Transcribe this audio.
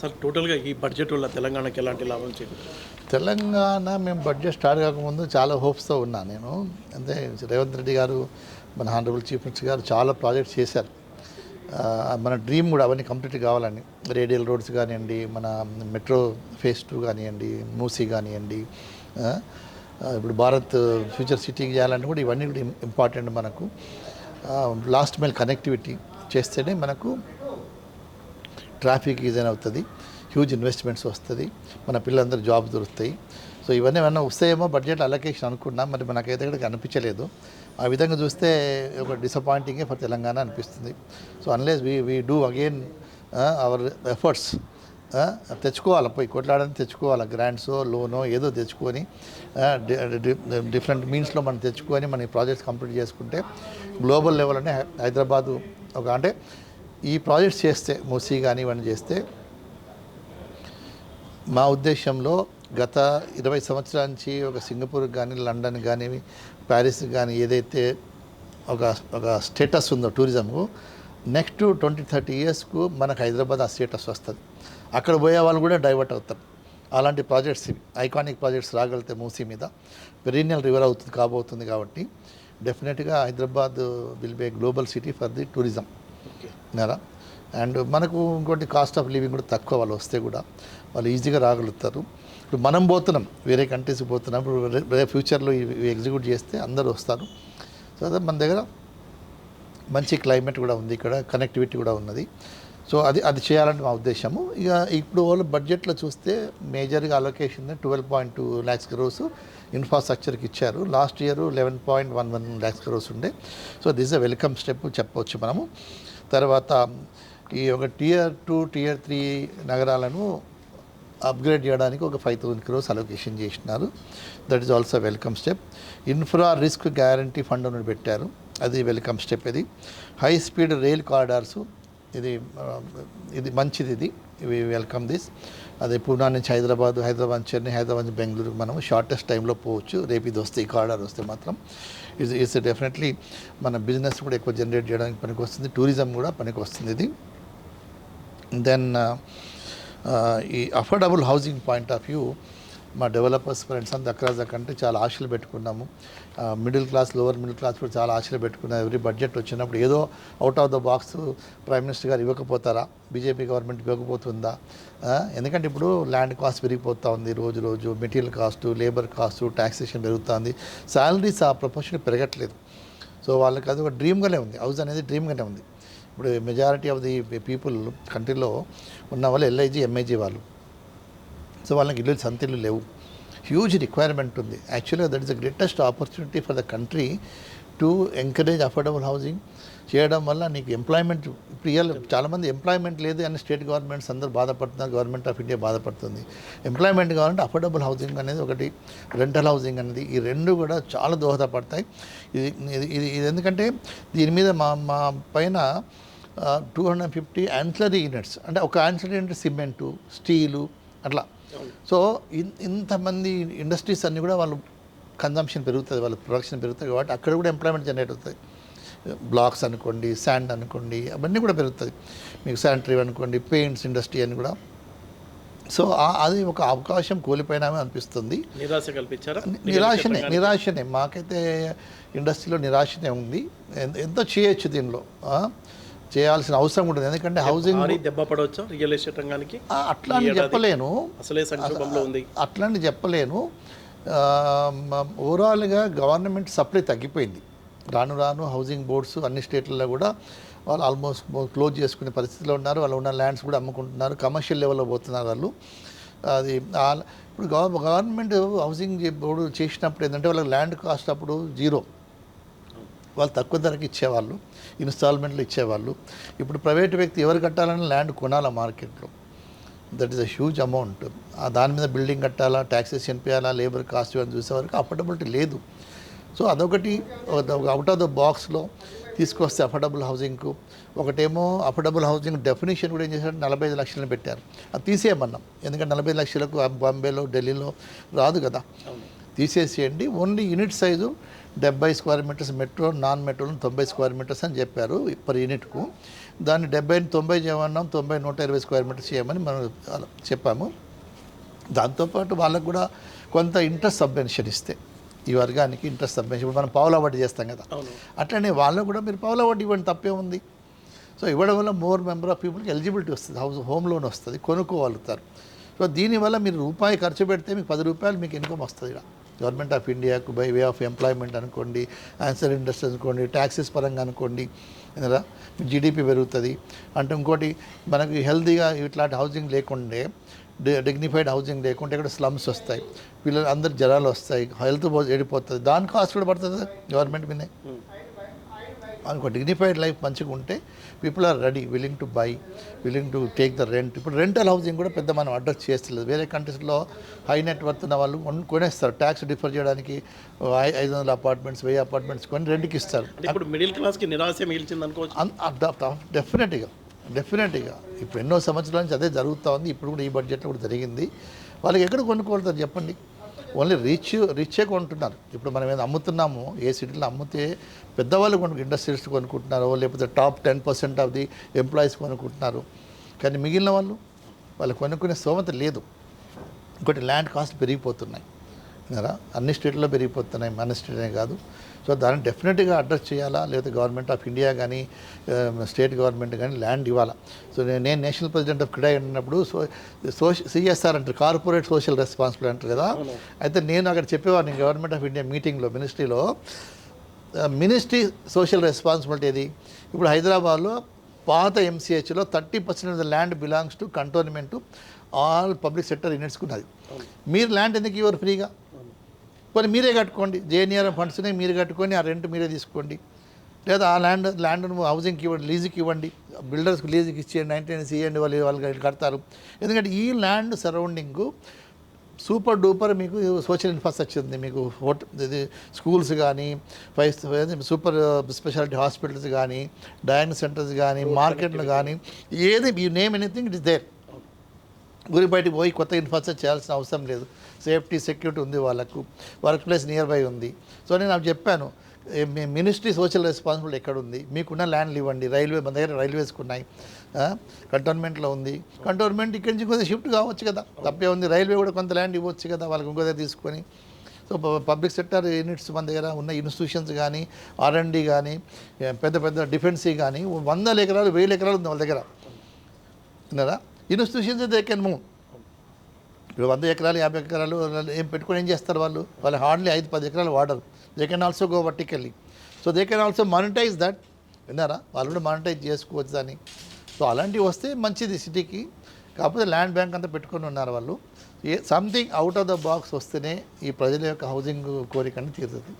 Sir టోటల్గా ఈ budget వల్ల తెలంగాణకి ఎలాంటి లాభం చేకూరుతుంది? తెలంగాణ మేము బడ్జెట్ స్టార్ట్ కాకముందు చాలా హోప్స్తో ఉన్నా నేను. అంటే రేవంత్ రెడ్డి గారు మన హానరబుల్ చీఫ్ మినిస్టర్ గారు చాలా ప్రాజెక్ట్స్ చేశారు. మన డ్రీమ్ కూడా అవన్నీ కంప్లీట్ కావాలని. రేడియల్ రోడ్స్ కానివ్వండి మన మెట్రో ఫేస్ టూ కానివ్వండి మూసీ కానివ్వండి ఇప్పుడు భారత్ ఫ్యూచర్ సిటీకి చేయాలంటే కూడా ఇవన్నీ కూడా ఇంపార్టెంట్ మనకు. లాస్ట్ మైల్ కనెక్టివిటీ చేస్తేనే మనకు ట్రాఫిక్ ఈజీన్ అవుతుంది హ్యూజ్ ఇన్వెస్ట్మెంట్స్ వస్తుంది మన పిల్లలందరూ జాబ్ దొరుకుతాయి. సో ఇవన్నీ ఏమన్నా వస్తాయేమో బడ్జెట్ అలొకేషన్ అనుకున్నాం మరి మనకైతే ఇక్కడ కనిపించలేదు. ఆ విధంగా చూస్తే ఒక డిసప్పాయింటింగే ఫర్ తెలంగాణ అనిపిస్తుంది. So unless we we do again our efforts తెచ్చుకోవాలి పోయి కొట్లాడని తెచ్చుకోవాలి గ్రాంట్సో లోనో ఏదో తెచ్చుకొని డిఫరెంట్ మీన్స్లో మనం తెచ్చుకొని మన ప్రాజెక్ట్స్ కంప్లీట్ చేసుకుంటే గ్లోబల్ లెవెల్ అంటే హై- హైదరాబాదు ఒక అంటే ఈ ప్రాజెక్ట్స్ చేస్తే మూసీ కానీ ఇవన్నీ చేస్తే మా ఉద్దేశంలో గత ఇరవై సంవత్సరాల నుంచి ఒక సింగపూర్ కానీ లండన్ కానీ ప్యారిస్ కానీ ఏదైతే ఒక ఒక స్టేటస్ ఉందో టూరిజంకు నెక్స్ట్ ట్వంటీ థర్టీ ఇయర్స్కు మనకు హైదరాబాద్ ఆ స్టేటస్ వస్తుంది. అక్కడ పోయే వాళ్ళు కూడా డైవర్ట్ అవుతారు. అలాంటి ప్రాజెక్ట్స్ ఇవి. ఐకానిక్ ప్రాజెక్ట్స్ రాగలితే మూసీ మీద. పెరీనియల్ రివర్ అవుతుంది కాబోతుంది కాబట్టి డెఫినెట్గా Hyderabad will be a global city for the tourism okay and మనకు ఇంకోటి కాస్ట్ ఆఫ్ లివింగ్ కూడా తక్కువ వాళ్ళు వస్తే కూడా వాళ్ళు ఈజీగా రాగలుగుతారు. ఇప్పుడు మనం పోతున్నాం వేరే కంట్రీస్కి పోతున్నాం ఇప్పుడు ఫ్యూచర్లో ఇవి ఎగ్జిక్యూట్ చేస్తే అందరూ వస్తారు. సో అదే మన దగ్గర మంచి క్లైమేట్ కూడా ఉంది ఇక్కడ కనెక్టివిటీ కూడా ఉన్నది. సో అది అది చేయాలని మా ఉద్దేశము. ఇక ఇప్పుడు వాళ్ళు బడ్జెట్లో చూస్తే మేజర్గా allocation twelve point two lakhs crores ఇన్ఫ్రాస్ట్రక్చర్కి ఇచ్చారు. Last year eleven point one one lakhs crores ఉండే. So this a welcome step చెప్పవచ్చు మనము. తర్వాత ఈ ఒక టియర్ టూ టియర్ త్రీ నగరాలను అప్గ్రేడ్ చేయడానికి ఒక ఫైవ్ థౌసండ్ క్రోస్ అలొకేషన్ చేసినారు. That is also welcome step infra risk guarantee fund అని పెట్టారు. అది వెల్కమ్ స్టెప్ ఇది. హై స్పీడ్ రైల్ కారిడార్సు ఇది ఇది మంచిది ఇది. వెల్కమ్ దిస్ అదే పూనా నుంచి హైదరాబాద్ హైదరాబాద్ చెన్నై హైదరాబాద్ నుంచి బెంగళూరు మనం షార్టెస్ట్ టైంలో పోవచ్చు. రేపు ఇది వస్తే ఈ కారిడార్ వస్తే మాత్రం. ఇది ఇట్స్ డెఫినెట్లీ మన బిజినెస్ కూడా ఎక్కువ జనరేట్ చేయడానికి పనికి వస్తుంది. టూరిజం కూడా పనికి వస్తుంది ఇది. దెన్ uh, uh, ఈ affordable housing point of view మా డెవలపర్స్ ఫ్రెండ్స్ అంతా అక్రాస్ ద కంట్రీ చాలా ఆశలు పెట్టుకున్నాము. Middle class lower middle class కూడా చాలా ఆశలు పెట్టుకున్నాం. ఎవ్రీ బడ్జెట్ వచ్చినప్పుడు ఏదో out of the box prime minister గారు ఇవ్వకపోతారా? BJP government ఇవ్వకపోతుందా? ఎందుకంటే ఇప్పుడు ల్యాండ్ కాస్ట్ పెరిగిపోతూ ఉంది రోజు రోజు. Material cost labour cost taxation పెరుగుతుంది. శాలరీస్ ఆ ప్రపోర్షన్ పెరగట్లేదు. సో వాళ్ళకి అది ఒక డ్రీమ్గానే ఉంది. హౌస్ అనేది డ్రీమ్గానే ఉంది. ఇప్పుడు మెజారిటీ ఆఫ్ ది పీపుల్ కంట్రీలో ఉన్న వాళ్ళు ఎల్ఐజీ ఎంఐజీ వాళ్ళు. సో వాళ్ళకి ఇల్లు సంతిల్లు లేవు. హ్యూజ్ రిక్వైర్మెంట్ ఉంది. యాక్చువల్గా that is the greatest opportunity for the country to encourage affordable housing చేయడం వల్ల నీకు ఎంప్లాయ్మెంట్ ఇప్పుడు చాలామంది ఎంప్లాయ్మెంట్ లేదు అని స్టేట్ గవర్నమెంట్స్ అందరూ బాధపడుతున్నారు. గవర్నమెంట్ ఆఫ్ ఇండియా బాధపడుతుంది. ఎంప్లాయ్మెంట్ కావాలంటే అఫోర్డబుల్ హౌసింగ్ అనేది ఒకటి రెంటల్ హౌసింగ్ అనేది. ఈ రెండు కూడా చాలా దోహదపడతాయి. ఇది ఇది ఇది ఇది ఎందుకంటే దీని మీద మా మా పైన two hundred fifty ancillary units అంటే ఒక యాన్సలరీ యూనిట్ సిమెంటు స్టీలు అట్లా. సో ఇన్ ఇంతమంది ఇండస్ట్రీస్ అన్నీ కూడా వాళ్ళు కన్జంప్షన్ పెరుగుతుంది వాళ్ళ ప్రొడక్షన్ పెరుగుతుంది కాబట్టి అక్కడ కూడా ఎంప్లాయ్మెంట్ జనరేట్ అవుతుంది. బ్లాక్స్ అనుకోండి శాండ్ అనుకోండి అవన్నీ కూడా పెరుగుతుంది. మీకు శానిటరీ అనుకోండి పెయింట్స్ ఇండస్ట్రీ అని కూడా. సో అది ఒక అవకాశం కోల్పోయినామే అనిపిస్తుంది. నిరాశ కల్పించారా? నిరాశనే నిరాశనే. మాకైతే ఇండస్ట్రీలో నిరాశనే ఉంది. ఎంతో చేయొచ్చు దీనిలో? చేయాల్సిన అవసరం ఉంటుంది. ఎందుకంటే హౌసింగ్ దెబ్బ పడవచ్చా రియల్ ఎస్టేట్ రంగానికి. అట్లా చెప్పలేను. అసలే సంక్షోభంలో ఉంది. అట్లాంటి చెప్పలేను. ఓవరాల్గా గవర్నమెంట్ సప్లై తగ్గిపోయింది. రాను రాను హౌసింగ్ బోర్డ్స్ అన్ని స్టేట్లలో కూడా వాళ్ళు ఆల్మోస్ట్ క్లోజ్ చేసుకునే పరిస్థితిలో ఉన్నారు. వాళ్ళు ఉన్న ల్యాండ్స్ కూడా అమ్ముకుంటున్నారు. కమర్షియల్ లెవెల్లో పోతున్నారు వాళ్ళు. అది ఇప్పుడు గవ గవర్నమెంట్ హౌసింగ్ బోర్డు చేసినప్పుడు ఏంటంటే వాళ్ళకి ల్యాండ్ కాస్ట్ అప్పుడు జీరో వాళ్ళు తక్కువ ధరకి ఇచ్చేవాళ్ళు ఇన్స్టాల్మెంట్లు ఇచ్చేవాళ్ళు. ఇప్పుడు ప్రైవేట్ వ్యక్తి ఎవరు కట్టాలని ల్యాండ్ కొనాలా మార్కెట్లో? That is a huge amount దాని మీద బిల్డింగ్ కట్టాలా ట్యాక్సెస్ చనిపోయాలా లేబర్ కాస్ట్ చూసే చూసేవారికి అఫోర్డబిలిటీ లేదు. సో అదొకటి అవుట్ ఆఫ్ ద బాక్స్లో తీసుకొస్తే అఫోర్డబుల్ హౌసింగ్కు ఒకటేమో అఫోర్డబుల్ హౌసింగ్ డెఫినేషన్ కూడా ఏం చేశారు? నలభై ఐదు లక్షలను పెట్టారు. అది తీసేయమన్నాం. ఎందుకంటే నలభై ఐదు లక్షలకు బాంబేలో ఢిల్లీలో రాదు కదా. తీసేసేయండి. ఓన్లీ యూనిట్ సైజు డెబ్బై square metres metro non metro తొంభై స్క్వేర్ మీటర్స్ అని చెప్పారు పర్ యూనిట్కు. దాన్ని డెబ్బై తొంభై చేయమన్నాం తొంభై నూట ఇరవై స్క్వేర్ మీటర్స్ చేయమని మనం చెప్పాము. దాంతోపాటు వాళ్ళకు కూడా కొంత ఇంట్రెస్ట్ సబ్వెన్షన్ ఇస్తే ఈ వర్గానికి ఇంట్రెస్ట్ సబ్వెన్షన్. ఇప్పుడు మనం పావులా వడ్డీ చేస్తాం కదా. అట్లనే వాళ్ళకు కూడా మీరు పావులా వడ్డీ ఇవ్వండి తప్పే ఉంది. సో ఇవ్వడం వల్ల మోర్ మెంబర్ ఆఫ్ పీపుల్కి ఎలిజిబిలిటీ వస్తుంది హౌస్ హోమ్ లోన్ వస్తుంది కొనుక్కోగలుగుతారు. సో దీనివల్ల మీరు రూపాయి ఖర్చు పెడితే మీకు పది రూపాయలు మీకు ఇన్కమ్ వస్తుంది ఇక్కడ గవర్నమెంట్ ఆఫ్ ఇండియాకు బై వే ఆఫ్ ఎంప్లాయ్మెంట్ అనుకోండి ఆన్సర్ ఇండస్ట్రీ అనుకోండి ట్యాక్సెస్ పరంగా అనుకోండి కదా జీడిపి పెరుగుతుంది. అంటే ఇంకోటి మనకి హెల్తీగా ఇట్లాంటి హౌసింగ్ లేకుండే డిగ్నిఫైడ్ హౌసింగ్ లేకుంటే ఇక్కడ స్లమ్స్ వస్తాయి. పిల్లలు అందరు జ్వరాలు వస్తాయి హెల్త్ చెడిపోతుంది దాని కాస్ట్ కూడా పడుతుంది గవర్నమెంట్ మీద? అనుకో డిగ్నిఫైడ్ లైఫ్ మంచిగా ఉంటే people are ready willing to buy willing to take the rent. ఇప్పుడు రెంటల్ హౌసింగ్ కూడా పెద్ద మనం అడ్రస్ చేస్తలేదు. వేరే కంట్రీస్లో హై నెట్ వర్త్ ఉన్న వాళ్ళు కొన్- కొనేస్తారు. ట్యాక్స్ డిఫర్ చేయడానికి ఐదు వందల అపార్ట్మెంట్స్ వెయ్యి అపార్ట్మెంట్స్ కొని రెంట్కి ఇస్తారు. ఇప్పుడు మిడిల్ క్లాస్కి నిరాశ మిగిల్చింది అనుకోవచ్చు. డెఫినెట్గా డెఫినెట్గా ఇప్పుడు ఎన్నో సంవత్సరాల నుంచి అదే జరుగుతూ ఉంది. ఇప్పుడు కూడా ఈ బడ్జెట్లో కూడా జరిగింది. వాళ్ళకి ఎక్కడ కొనుక్కోగలుగుతారు చెప్పండి? ఓన్లీ రిచ్ రిచ్చే కొంటున్నారు. ఇప్పుడు మనం ఏదో అమ్ముతున్నాము ఏ సిటీలో అమ్మితే పెద్దవాళ్ళు కొను ఇండస్ట్రీస్ కొనుక్కుంటున్నారు లేకపోతే top ten percent of the employees కొనుక్కుంటున్నారు. కానీ మిగిలిన వాళ్ళు వాళ్ళు కొనుక్కునే స్తోమత లేదు. ఇంకోటి ల్యాండ్ కాస్ట్ పెరిగిపోతున్నాయి. కదా అన్ని స్టేట్లో పెరిగిపోతున్నాయి. మన స్టేటే కాదు. సో దాన్ని డెఫినెట్గా అడ్రస్ చేయాలా? లేకపోతే గవర్నమెంట్ ఆఫ్ ఇండియా కానీ స్టేట్ గవర్నమెంట్ కానీ ల్యాండ్ ఇవ్వాలా? సో నేను నేషనల్ ప్రెసిడెంట్ ఆఫ్ క్రీడా అన్నప్పుడు సో సోష సిఎస్ఆర్ అంటారు కార్పొరేట్ సోషల్ రెస్పాన్సిబిలిటీ అంటారు కదా? అయితే నేను అక్కడ చెప్పేవాడిని గవర్నమెంట్ ఆఫ్ ఇండియా మీటింగ్లో మినిస్ట్రీలో మినిస్ట్రీ సోషల్ రెస్పాన్సిబిలిటీ ఏది? ఇప్పుడు హైదరాబాద్లో పాత ఎంసీహెచ్లో thirty percent of the land belongs to cantonment all public sector యూనిట్స్కి ఉన్నది. మీరు ల్యాండ్ ఎందుకు ఇవ్వరు ఫ్రీగా? కొన్ని మీరే కట్టుకోండి. జేఎన్ఆర్ ఫండ్స్ని మీరు కట్టుకొని ఆ రెంట్ మీరే తీసుకోండి. లేదా ఆ ల్యాండ్ ల్యాండ్ హౌసింగ్కి ఇవ్వండి లీజుకి ఇవ్వండి. బిల్డర్స్కి లీజుకి ఇచ్చేయండి నైన్టీన్స్ ఇవ్వండి వాళ్ళు వాళ్ళు కడతారు. ఎందుకంటే ఈ ల్యాండ్ సరౌండింగు సూపర్ డూపర్ మీకు సోషల్ ఇన్ఫ్రాస్ట్రక్చర్ ఉంది మీకు ఇది స్కూల్స్ కానీ ఫైవ్ సూపర్ స్పెషాలిటీ హాస్పిటల్స్ కానీ డయాగ్నోస్ సెంటర్స్ కానీ మార్కెట్లు కానీ ఏది you name anything it is there. గురి బయటికి పోయి కొత్త ఇన్ఫ్రాస్ట్రక్చర్ చేయాల్సిన అవసరం లేదు. సేఫ్టీ సెక్యూరిటీ ఉంది వాళ్ళకు. వర్క్ ప్లేస్ నియర్ బై ఉంది. సో నేను నాకు చెప్పాను మీ మినిస్ట్రీ సోషల్ రెస్పాన్సిబిలిటీ ఎక్కడ ఉంది మీకున్న ల్యాండ్లు ఇవ్వండి. రైల్వే మన దగ్గర రైల్వేస్కి ఉన్నాయి. కంటోన్మెంట్లో ఉంది. కంటోన్మెంట్ ఇక్కడి నుంచి కొంత షిఫ్ట్ కావచ్చు కదా. తప్పే ఉంది. రైల్వే కూడా కొంత ల్యాండ్ ఇవ్వచ్చు కదా వాళ్ళకి ఇంకో దగ్గర తీసుకొని. సో పబ్లిక్ సెక్టర్ యూనిట్స్ మన దగ్గర ఉన్న ఇన్స్టిట్యూషన్స్ కానీ ఆర్ఎండి కానీ పెద్ద పెద్ద డిఫెన్సీ కానీ వందల ఎకరాలు వేల ఎకరాలు ఉంది వాళ్ళ దగ్గర. విన్నారా? ఇన్స్టిట్యూషన్స్ దే కెన్ మూవ్ ఇప్పుడు వంద ఎకరాలు యాభై ఎకరాలు ఏం పెట్టుకొని ఏం చేస్తారు వాళ్ళు? వాళ్ళు హార్డ్లీ ఐదు పది ఎకరాలు వాడరు. They can also go vertically so they can also monetise that విన్నారా? వాళ్ళు కూడా మానిటైజ్ చేసుకోవచ్చు దాన్ని. సో అలాంటివి వస్తే మంచిది సిటీకి. కాకపోతే ల్యాండ్ బ్యాంక్ అంతా పెట్టుకొని ఉన్నారు వాళ్ళు. A something out of the box వస్తేనే ఈ ప్రజల యొక్క హౌసింగ్ కోరికని తీరుతుంది.